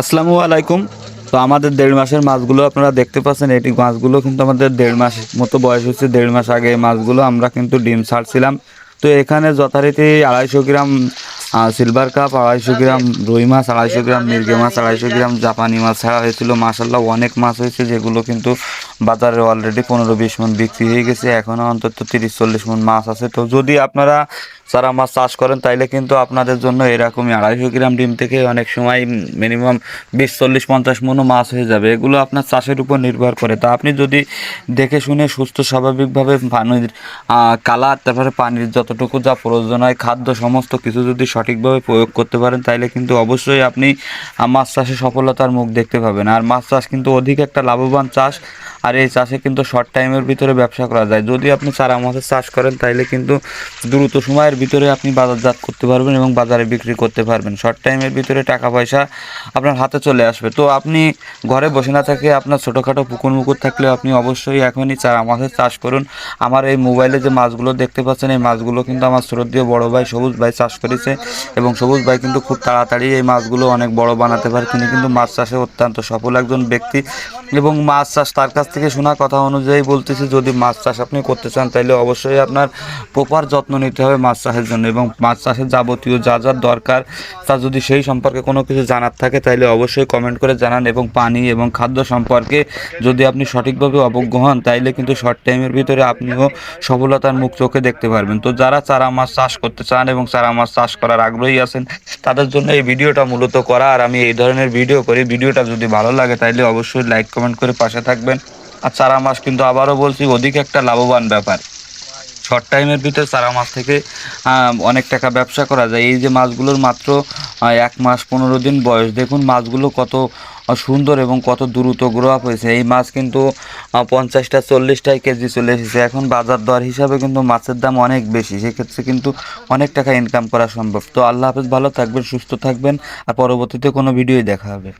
আসসালামু আলাইকুম। তো আমাদের দেড় মাসের মাছগুলো আপনারা দেখতে পাচ্ছেন এটি মাছগুলো কিন্তু আমাদের দেড় মাস মতো বয়স হচ্ছে দেড় মাস আগে মাছগুলো আমরা কিন্তু ডিম ছাড়ছিলাম। তো এখানে যথারীতি আড়াইশো গ্রাম সিলভার কাপ আড়াইশো গ্রাম রুই মাছ, আড়াইশো গ্রাম মির্গে মাছ, আড়াইশো গ্রাম জাপানি মাছ ছাড়া হয়েছিল। মাসাল্লাহ অনেক মাছ হয়েছে যেগুলো কিন্তু বাজারে অলরেডি পনেরো বিশ মন বিক্রি হয়ে গেছে এখনও অন্তত তিরিশ চল্লিশ মন মাছ আছে। তো যদি আপনারা যারা মাছ চাষ করেন, তাইলে কিন্তু আপনাদের জন্য এরকমই আড়াইশো গ্রাম ডিম থেকে অনেক সময় মিনিমাম বিশ চল্লিশ পঞ্চাশ মনও মাছ হয়ে যাবে। এগুলো আপনার চাষের উপর নির্ভর করে। তা আপনি যদি দেখে শুনে সুস্থ স্বাভাবিকভাবে পানির কালার, তারপরে পানির যতটুকু যা প্রয়োজন হয়, খাদ্য সমস্ত কিছু যদি সঠিকভাবে প্রয়োগ করতে পারেন, তাইলে কিন্তু অবশ্যই আপনি মাছ চাষে সফলতার মুখ দেখতে পাবেন। আর মাছ চাষ কিন্তু অধিক একটা লাভবান চাষ। আর এই চাষে কিন্তু শর্ট টাইমের ভিতরে ব্যবসা করা যায়। যদি আপনি চারা মাছের চাষ করেন, তাইলে কিন্তু দ্রুত সময়ের ভিতরে আপনি বাজারজাত করতে পারবেন এবং বাজারে বিক্রি করতে পারবেন। শর্ট টাইমের ভিতরে টাকা পয়সা আপনার হাতে চলে আসবে। তো আপনি ঘরে বসে না থেকে আপনার ছোটোখাটো পুকুর মুকুর থাকলে আপনি অবশ্যই এখনই চারা মাছের চাষ করুন। আমার এই মোবাইলে যে মাছগুলো দেখতে পাচ্ছেন, এই মাছগুলো কিন্তু আমার শ্রদ্ধীয় বড় ভাই সবুজ ভাই চাষ করেছে এবং সবুজ ভাই কিন্তু খুব তাড়াতাড়ি এই মাছগুলো অনেক বড় বানাতে পারে। তিনি কিন্তু মাছ চাষে অত্যন্ত সফল একজন ব্যক্তি এবং মাছ চাষ তার কাছ থেকে শোনা কথা অনুযায়ী বলতেছি, যদি মাছ চাষ আপনি করতে চান তাহলে অবশ্যই আপনার প্রপার যত্ন নিতে হবে মাছ চাষের জন্য এবং মাছ চাষের যাবতীয় যা যা দরকার, তা যদি সেই সম্পর্কে কোনো কিছু জানার থাকে তাহলে অবশ্যই কমেন্ট করে জানান এবং পানি এবং খাদ্য সম্পর্কে যদি আপনি সঠিকভাবে অবজ্ঞ হন, তাইলে কিন্তু শর্ট টাইমের ভিতরে আপনিও সফলতার মুখ চোখে দেখতে পারবেন। তো যারা চারা মাছ চাষ করতে চান এবং চারা মাছ চাষ করার আগ্রহী আছেন, তাদের জন্য এই ভিডিওটা মূলত করা। আর আমি এই ধরনের ভিডিও করি। ভিডিওটা যদি ভালো লাগে, তাইলে অবশ্যই লাইক কমেন্ট করে পাশে থাকবেন। আর চারা মাছ কিন্তু আবারও বলছি, অধিক একটা লাভবান ব্যাপার। শর্ট টাইমের ভিতরে চারা মাছ থেকে অনেক টাকা ব্যবসা করা যায়। এই যে মাছগুলোর মাত্র এক মাস পনেরো দিন বয়স, দেখুন মাছগুলো কত সুন্দর এবং কত দ্রুত গ্রো আপ হয়েছে। এই মাছ কিন্তু পঞ্চাশটা চল্লিশটাই কেজি চলে এসেছে। এখন বাজার দর হিসাবে কিন্তু মাছের দাম অনেক বেশি, সেক্ষেত্রে কিন্তু অনেক টাকা ইনকাম করা সম্ভব। তো আল্লাহ হাফেজ, ভালো থাকবেন, সুস্থ থাকবেন, আর পরবর্তীতে কোনো ভিডিওই দেখা হবে।